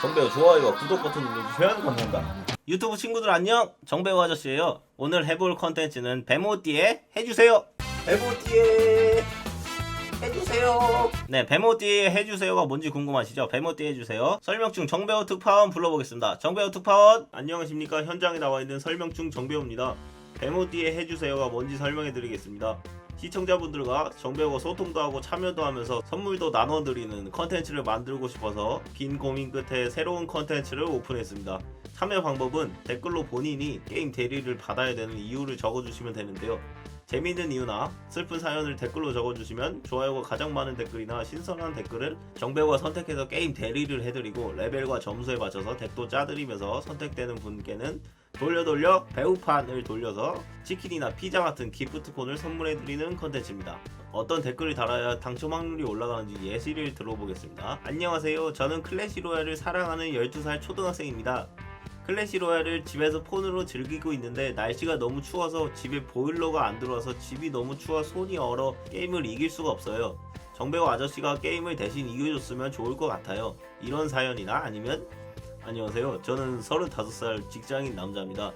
정배우 좋아요와 구독 버튼 눌러주시면 감사합니다. 유튜브 친구들 안녕 정배우 아저씨예요. 오늘 해볼 컨텐츠는 베모띠에 해주세요. 베모띠에 해주세요. 네, 베모띠에 해주세요가 뭔지 궁금하시죠? 베모띠에 해주세요. 설명충 정배우 특파원 불러보겠습니다. 정배우 특파원 안녕하십니까? 현장에 나와 있는 설명충 정배우입니다. 베모띠에 해주세요가 뭔지 설명해드리겠습니다. 시청자분들과 정배우가 소통도 하고 참여도 하면서 선물도 나눠드리는 컨텐츠를 만들고 싶어서 긴 고민 끝에 새로운 컨텐츠를 오픈했습니다. 참여 방법은 댓글로 본인이 게임 대리를 받아야 되는 이유를 적어주시면 되는데요. 재미있는 이유나 슬픈 사연을 댓글로 적어주시면 좋아요가 가장 많은 댓글이나 신선한 댓글을 정배우가 선택해서 게임 대리를 해드리고 레벨과 점수에 맞춰서 덱도 짜드리면서 선택되는 분께는 돌려 돌려 배우판을 돌려서 치킨이나 피자 같은 기프트콘을 선물해드리는 컨텐츠입니다. 어떤 댓글을 달아야 당첨 확률이 올라가는지 예시를 들어보겠습니다. 안녕하세요. 저는 클래시 로얄을 사랑하는 12살 초등학생입니다. 클래시 로얄을 집에서 폰으로 즐기고 있는데 날씨가 너무 추워서 집에 보일러가 안 들어와서 집이 너무 추워 손이 얼어 게임을 이길 수가 없어요. 정배우 아저씨가 게임을 대신 이겨줬으면 좋을 것 같아요. 이런 사연이나 아니면 안녕하세요. 저는 35살 직장인 남자입니다.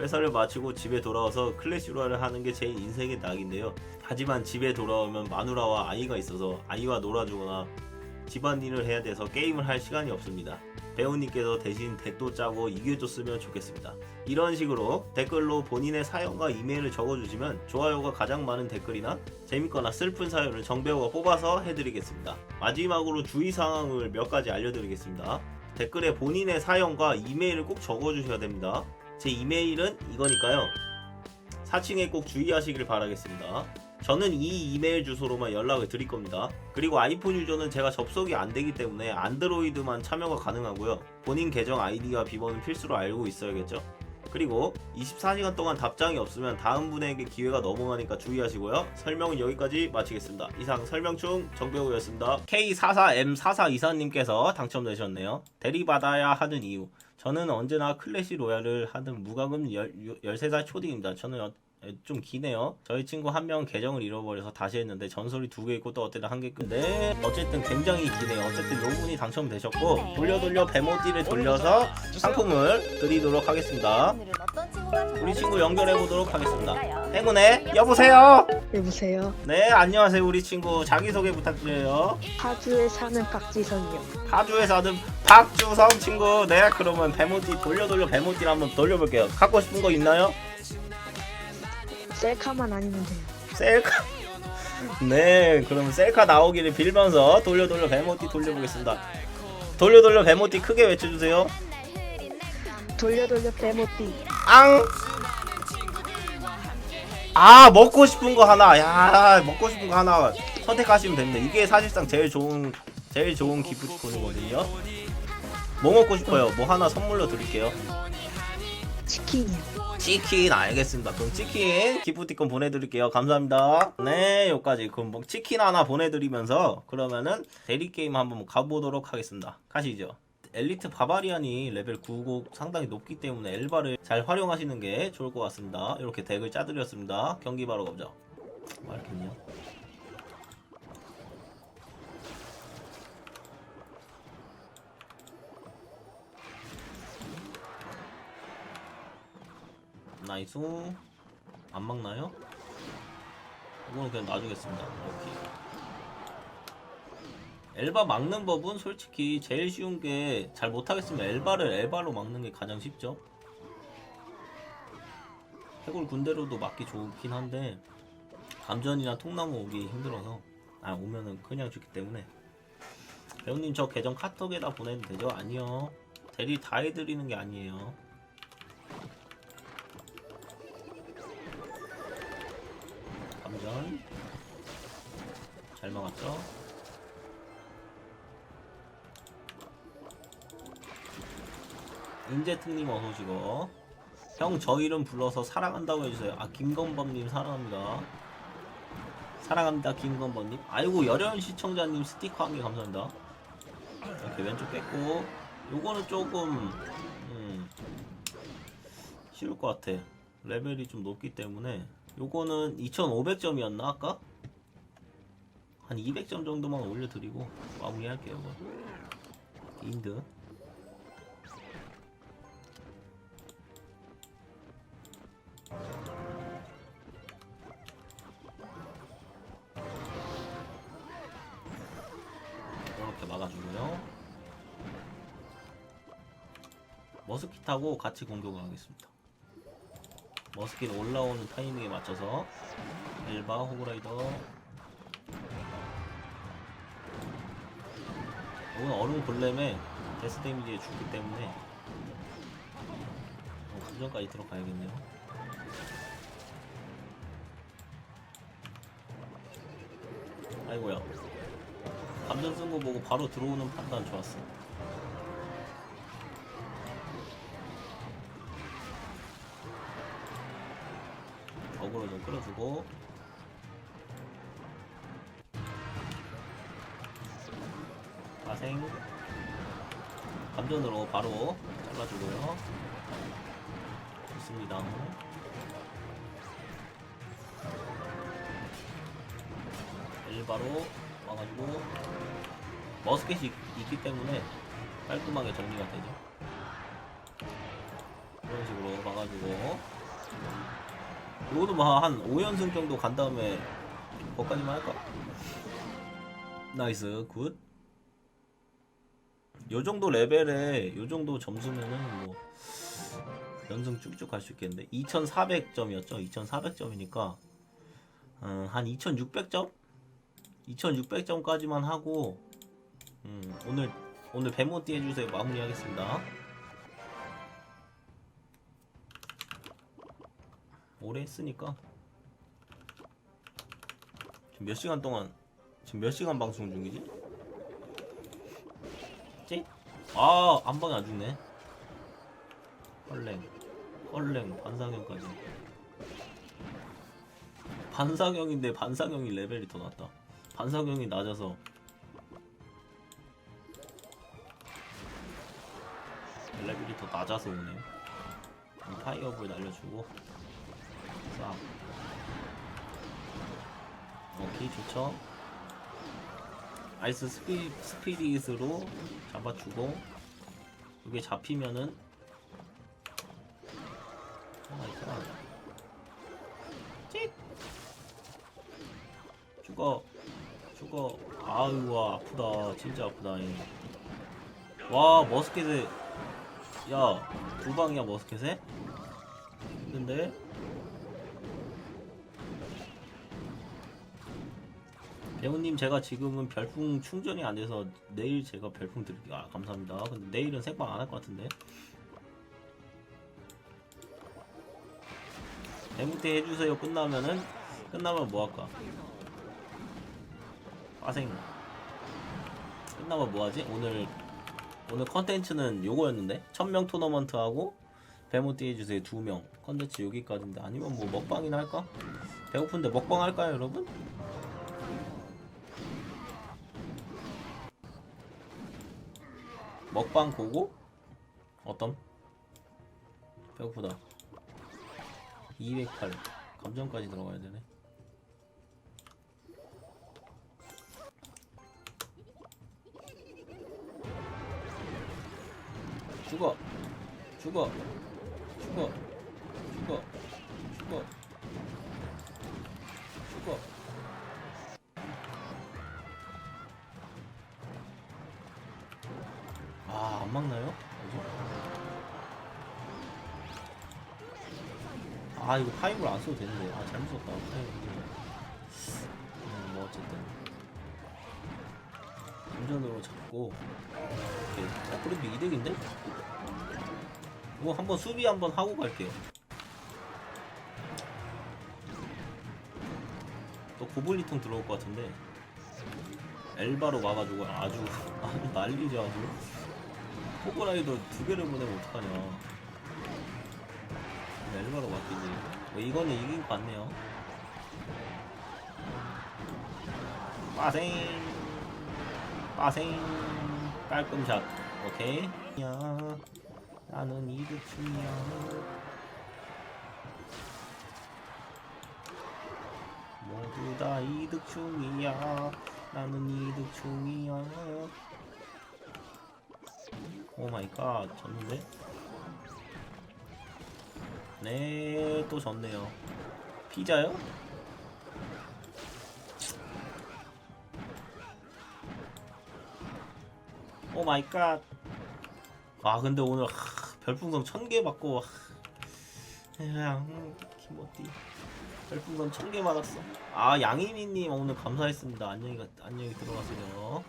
회사를 마치고 집에 돌아와서 클래시 로얄을 하는 게 제 인생의 낙인데요. 하지만 집에 돌아오면 마누라와 아이가 있어서 아이와 놀아주거나 집안일을 해야 돼서 게임을 할 시간이 없습니다. 배우님께서 대신 댓도 짜고 이겨줬으면 좋겠습니다. 이런 식으로 댓글로 본인의 사연과 이메일을 적어주시면 좋아요가 가장 많은 댓글이나 재밌거나 슬픈 사연을 정배우가 뽑아서 해드리겠습니다. 마지막으로 주의사항을 몇 가지 알려드리겠습니다. 댓글에 본인의 사연과 이메일을 꼭 적어주셔야 됩니다. 제 이메일은 이거니까요. 사칭에 꼭 주의하시길 바라겠습니다. 저는 이 이메일 주소로만 연락을 드릴 겁니다. 그리고 아이폰 유저는 제가 접속이 안 되기 때문에 안드로이드만 참여가 가능하고요. 본인 계정 아이디와 비번은 필수로 알고 있어야겠죠. 그리고 24시간 동안 답장이 없으면 다음 분에게 기회가 넘어가니까 주의하시고요. 설명은 여기까지 마치겠습니다. 이상 설명충 정배우였습니다. K44M4424님께서 당첨되셨네요. 대리받아야 하는 이유. 저는 언제나 클래시 로얄을 하는 무과금 13살 초딩입니다. 저는 어- 좀 기네요. 저희 친구 한 명 계정을 잃어버려서 다시 했는데 전설이 두 개 있고 또 어때는 한개 끝. 네, 어쨌든 굉장히 기네요. 어쨌든 요 분이 당첨되셨고 돌려 돌려 배모띠를 돌려서 상품을 드리도록 하겠습니다. 우리 친구 연결해 보도록 하겠습니다. 행운해 여보세요. 여보세요. 네 안녕하세요 우리 친구 자기 소개 부탁드려요. 파주에 사는 박지선이요. 파주에 사는 박주성 친구. 네 그러면 배모띠 돌려 돌려 배모띠를 한번 돌려볼게요. 갖고 싶은 거 있나요? 셀카만 아니면 돼요. 셀카. 네, 그러면 셀카 나오기를 빌면서 돌려 돌려 배모띠 돌려보겠습니다. 돌려 돌려 배모띠 크게 외쳐주세요. 돌려 돌려 빼모띠. 앙. 아 먹고 싶은 거 하나. 야 먹고 싶은 거 하나 선택하시면 됩니다. 이게 사실상 제일 좋은 제일 좋은 기프트콘이거든요. 뭐 먹고 싶어요? 뭐 하나 선물로 드릴게요. 치킨이요. 치킨 알겠습니다. 그럼 치킨 기프티콘 보내드릴게요. 감사합니다. 네, 여기까지 그럼 뭐 치킨 하나 보내드리면서 그러면은 대리 게임 한번 가보도록 하겠습니다. 가시죠. 엘리트 바바리안이 레벨 9고 상당히 높기 때문에 엘바를 잘 활용하시는 게 좋을 것 같습니다. 이렇게 덱을 짜드렸습니다. 경기 바로 가보죠. 뭐 할겠냐? 나이스. 안 막나요? 이거는 그냥 놔주겠습니다. 이렇게 엘바 막는 법은 솔직히 제일 쉬운 게 잘 못하겠으면 엘바를 엘바로 막는 게 가장 쉽죠? 해골 군대로도 막기 좋긴 한데 감전이나 통나무 오기 힘들어서. 아 오면은 그냥 죽기 때문에. 배우님 저 계정 카톡에다 보내도 되죠? 아니요. 대리 다 해드리는 게 아니에요 감전. 잘 막았죠? 인제트님 어서오시고. 형 저 이름 불러서 사랑한다고 해주세요. 아 김건범님 사랑합니다. 사랑합니다 김건범님. 아이고 여려운 시청자님 스티커 한 개 감사합니다. 이렇게 왼쪽 뺐고. 요거는 조금 음, 쉬울 것 같아. 레벨이 좀 높기 때문에 요거는 2500점이었나 아까? 한 200점 정도만 올려드리고 마무리할게요 이거. 인드. 이렇게 막아주고요. 머스킷하고 같이 공격을 하겠습니다. 머스킷 올라오는 타이밍에 맞춰서 엘바 호그라이더 이건 얼음 골렘에 데스 데미지에 죽기 때문에 어, 감전까지 들어가야겠네요. 아이고야. 감전 쓴 거 보고 바로 들어오는 판단 좋았어. 어그로 좀 끌어주고. 파생. 감전으로 바로 잘라주고요. 좋습니다. 일바로 와가지고 머스켓이 있- 있기 때문에 깔끔하게 정리가 되죠. 이런 식으로 봐가지고 이거도 뭐한 5연승 정도 간 다음에 거기까지만 할까? 나이스 굿. 요 정도 레벨에 요 정도 점수면은 뭐 연승 쭉쭉 갈 수 있겠는데 2,400점이었죠. 2,400점이니까 음, 한 2,600점? 2,600점까지만 하고 음, 오늘 오늘 배모띠 해주세요 마무리하겠습니다. 오래 했으니까 지금 몇 시간 동안 지금 몇 시간 방송 중이지? 찌? 아, 한 방에 안 죽네. 헐랭, 헐랭, 반상형까지. 반상형인데 반상형이 레벨이 더 낮다. 반상형이 낮아서 레벨이 더 낮아서 오네요. 파이어볼 날려주고 오케이 좋죠. 아이스 스피, 스피릿으로 잡아주고 이게 잡히면은 오마이갓 찍 죽어. 죽어. 아유 와 아프다. 진짜 아프다 이. 와 머스켓에. 야 두 방이야 머스켓에? 근데 배우님 제가 지금은 별풍 충전이 안 돼서 내일 제가 별풍 드릴게요. 아 감사합니다. 근데 내일은 생방 안 할 것 같은데. 대무대 해주세요. 끝나면은 끝나면 뭐 할까? 빠생. 끝나면 뭐 하지? 오늘 오늘 컨텐츠는 요거였는데 1000명 토너먼트 하고 배무띠 해주세요 두명 컨텐츠 여기까지인데 아니면 뭐 먹방이나 할까? 배고픈데 먹방 할까요 여러분? 먹방 보고? 어떤? 배고프다. 208 감정까지 들어가야 되네. 죽어. 죽어. 죽어. 죽어 아, 안 막나요? 아, 이거 파이브를 안 써도 되는데. 아, 잘못 썼다. 파이브. 음, 뭐, 어쨌든. 운전으로 잡고. 오케이. 어, 그래도 이득인데? 이거 한번 수비 한번 하고 갈게요. 또 고블리통 들어올 것 같은데. 엘바로 와가지고 아주, 아주 난리죠, 아주. 포그라이더 두 개를 보내면 어떡하냐. 엘바로 맡기지. 뭐 이거는 이긴 것 같네요. 빠생. 빠생. 깔끔샷. 오케이. 야, 나는 이득 중이야. 모두 다 이득 중이야. 나는 이득 중이야. 오 마이 갓 졌는데? 네, 또 졌네요. 피자요? 오 마이 갓. 아, 근데 오늘 하, 별풍선 1000개 받고 그냥 키모띠 별풍선 1000개 받았어 아 양이미님 오늘 감사했습니다 안녕히 가, 안녕히 들어가세요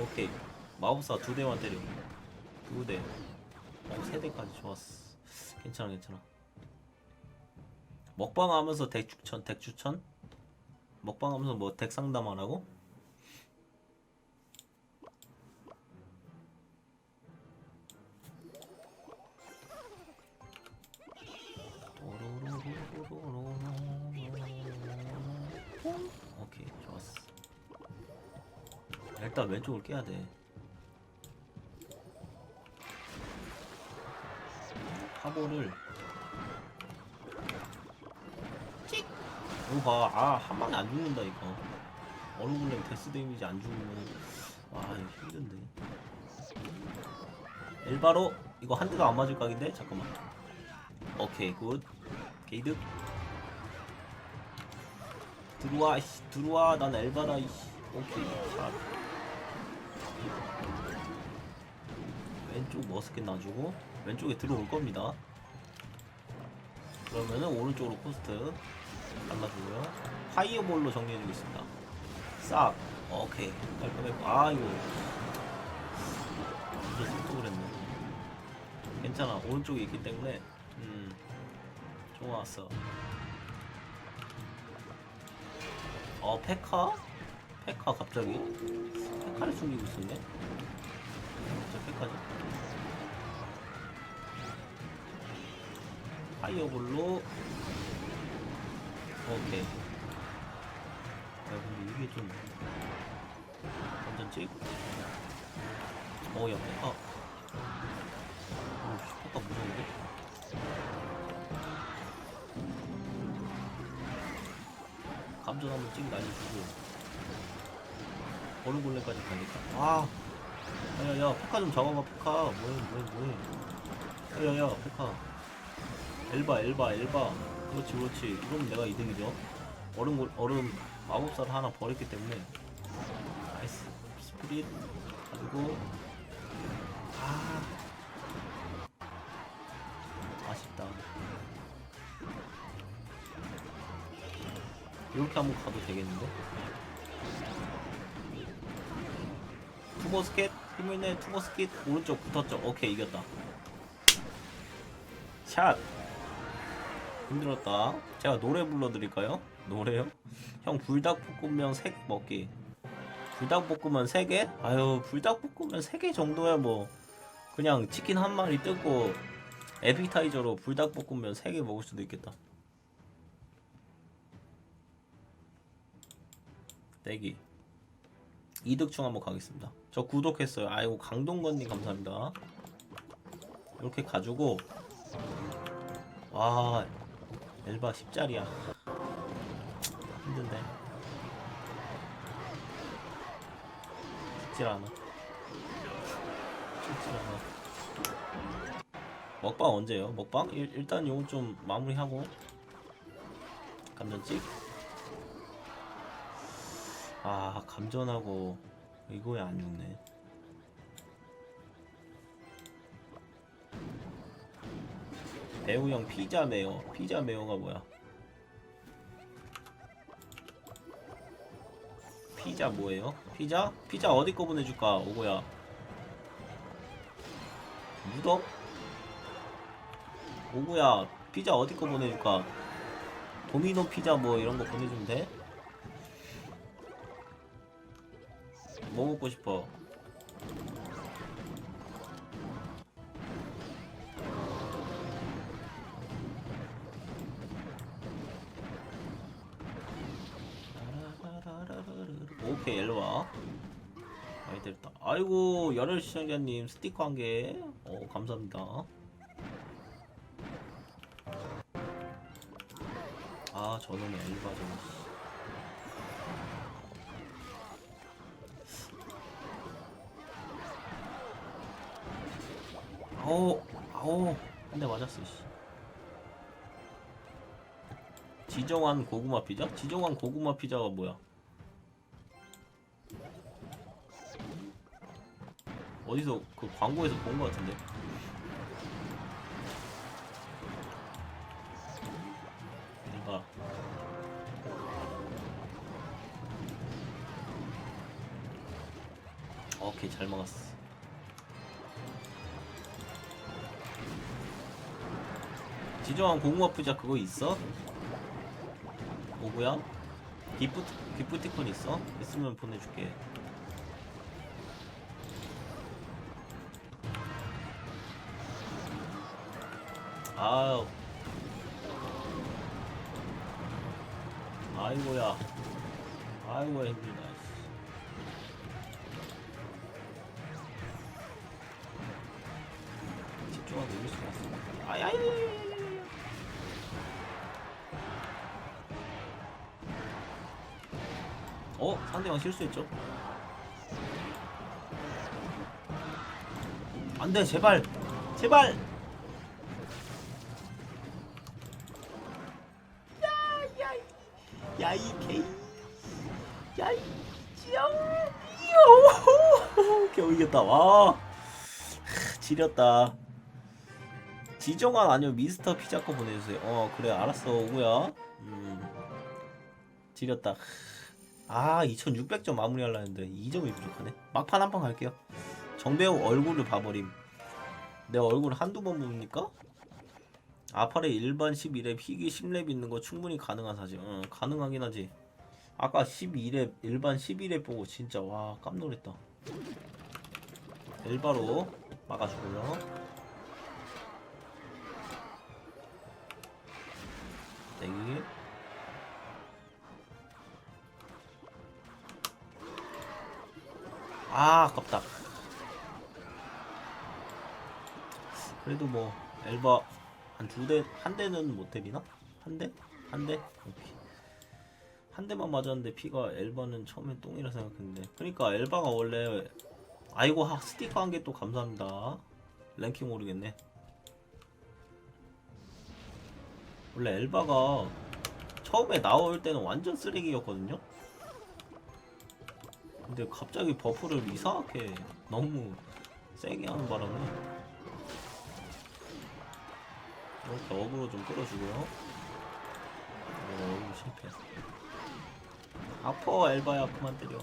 오케이. 마법사 두 대만 때려. 두대. 아니 세 대까지 좋았어. 괜찮아 괜찮아. 먹방 하면서 덱 추천 덱 추천? 먹방 하면서 뭐 덱 상담 안 하고 일단 왼쪽을 깨야 돼. 화보를. 찍 이거 봐 아 한 방에 안 죽는다 이거. 어느 굴렘 데스 데미지 안 죽으면 아 이거 힘든데. 엘바로 이거 한 대도 안 맞을 각인데? 잠깐만. 오케이 굿. 게이드. 들어와 이씨. 들어와. 난 엘바다 이씨. 오케이 샷 왼쪽 머스켓 놔주고 왼쪽에 들어올 겁니다. 그러면은 오른쪽으로 코스트 갈라주고요. 파이어볼로 정리해주겠습니다. 싹. 오케이. 깔끔했고. 아 이거 이제 또 그랬네. 괜찮아. 오른쪽에 있기 때문에. 음. 좋았어. 어 페카? 페카 갑자기? 페카를 숨기고 있었네? 저 페카죠? 파이어볼로. 오케이. 야 근데 이게 좀 완전 찍? 어야 페카 오씨 페카 무서운데? 감전 한번 찍 날려주고. 얼음골렘까지 가니까. 아. 야야야 페카 좀 잡아봐 페카. 뭐해 뭐해 뭐해. 야야야 페카 엘바 엘바 엘바. 그렇지 그렇지. 그럼 내가 이득이죠. 얼음 골- 얼음 마법사를 하나 버렸기 때문에. 나이스. 스프릿. 가지고. 아. 아쉽다. 이렇게 한번 가도 되겠는데? 투버스켓 힘을 내 투버스켓 오른쪽 붙었죠. 오케이 이겼다. 샷 힘들었다. 제가 노래 불러드릴까요? 노래요? 형 불닭볶음면 3개 먹기. 불닭볶음면 3개? 아유 불닭볶음면 3개 정도야 뭐. 그냥 치킨 한 마리 뜯고 에피타이저로 불닭볶음면 3개 먹을 수도 있겠다. 떼기. 이득충 한번 가겠습니다. 저 구독했어요. 아이고 강동건님 감사합니다. 이렇게 가지고 와 엘바 10짜리야. 힘든데. 쉽질 않아. 쉽질 않아. 먹방 언제요? 먹방? 일, 일단 요거 좀 마무리하고. 감전찍? 아 감전하고. 이거에 안 죽네 배우형 피자 메어 피자 메어가 뭐야 피자 뭐예요? 피자? 피자 어디 거 보내줄까 오고야 무덤? 오구야 피자 어디 거 보내줄까 도미노 피자 뭐 이런 거 보내주면 돼? 뭐 먹고 싶어? 일로와 많이 됐다 아이고 열혈 시청자님 스티커 한 개 어 감사합니다 아 저놈의 엘바 저놈 아오 아오 한 대 맞았어 씨. 지정한 고구마 피자? 지정한 고구마 피자가 뭐야? 어디서 그 광고에서 본 것 같은데. 뭔가 오케이 잘 먹었어. 지정한 고구마 피자 그거 있어? 오구야? 기프트 기프티콘 있어? 있으면 보내줄게. 아유. 아이고야. 아이고야 힘들다. 씨. 집중하고 이길 수가 없어. 아야이. 어? 상대방 실수했죠? 안돼 제발 제발 이겼다. 와. 하, 지렸다. 지정한 아니면 미스터 피자 거 보내주세요. 어 그래 알았어. 오구야. 음. 지렸다. 아 2600점 마무리하려 했는데 2점이 부족하네. 막판 한 판 갈게요. 정배우 얼굴을 봐버림. 내 얼굴 한두 번 봅니까? 아팔에 일반 11렙 희귀 10렙 있는 거 충분히 가능한 사실. 응 가능하긴 하지. 아까 12렙 일반 11렙 보고 진짜 와 깜놀했다 엘바로 막아주고요 대기 아 아깝다 그래도 뭐 엘바 한 두 대 한 대는 못 때리나? 한 대? 한 대? 오케이. 한 대만 맞았는데 피가 엘바는 처음엔 똥이라 생각했는데 그러니까 엘바가 원래 아이고 하, 스티커 한 개 또 감사합니다 랭킹 모르겠네 원래 엘바가 처음에 나올 때는 완전 쓰레기였거든요 근데 갑자기 버프를 이상하게 너무 세게 하는 바람에 이렇게 어그로 좀 끌어주고요. 어, 어그로 실패. 아퍼 엘바야 그만 때려.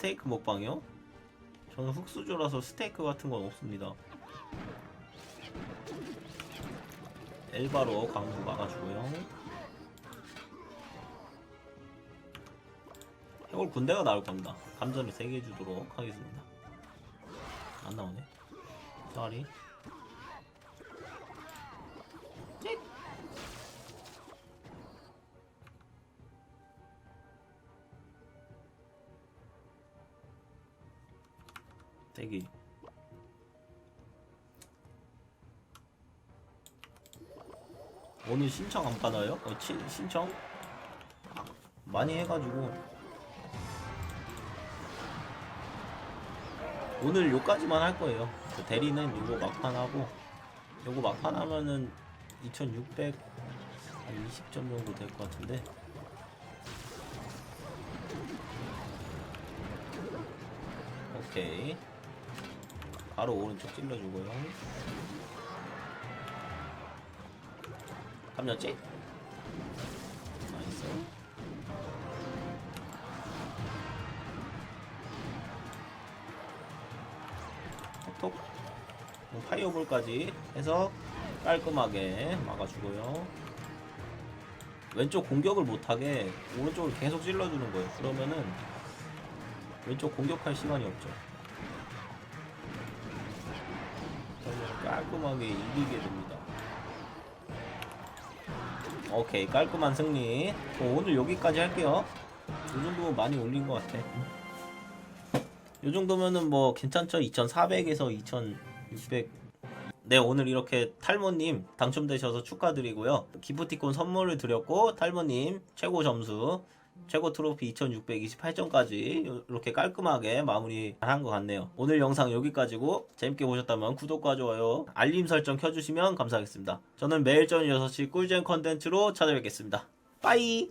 스테이크 먹방이요? 저는 흑수저라서 스테이크 같은 건 없습니다. 엘바로 강도 막아주고요. 해골 군대가 나올 겁니다. 감전을 3개 주도록 하겠습니다. 안 나오네. 쏘리. 대기 오늘 신청 안 받아요? 어, 치, 신청? 많이 해가지고. 오늘 요까지만 할 거예요. 그 대리는 요거 막판 하고 요거 막판 하면은 2600한 20점 정도 될 것 같은데. 오케이 바로 오른쪽 찔러주고요. 감렸지? 나이스. 톡톡 뭐 파이어볼까지 해서 깔끔하게 막아주고요. 왼쪽 공격을 못하게 오른쪽을 계속 찔러주는 거예요. 그러면은 왼쪽 공격할 시간이 없죠 깔끔하게 이기게 됩니다. 오케이 깔끔한 승리. 어, 오늘 여기까지 할게요. 이 정도면 많이 올린 것 같아. 이 정도면은 뭐 괜찮죠? 2400에서 2600 네 오늘 이렇게 탈모님 당첨되셔서 축하드리고요. 기프티콘 선물을 드렸고 탈모님 최고 점수 최고 트로피 2628점까지 이렇게 깔끔하게 마무리 한 것 같네요 오늘 영상 여기까지고 재밌게 보셨다면 구독과 좋아요 알림 설정 켜주시면 감사하겠습니다 저는 매일 저녁 6시 꿀잼 컨텐츠로 찾아뵙겠습니다 빠이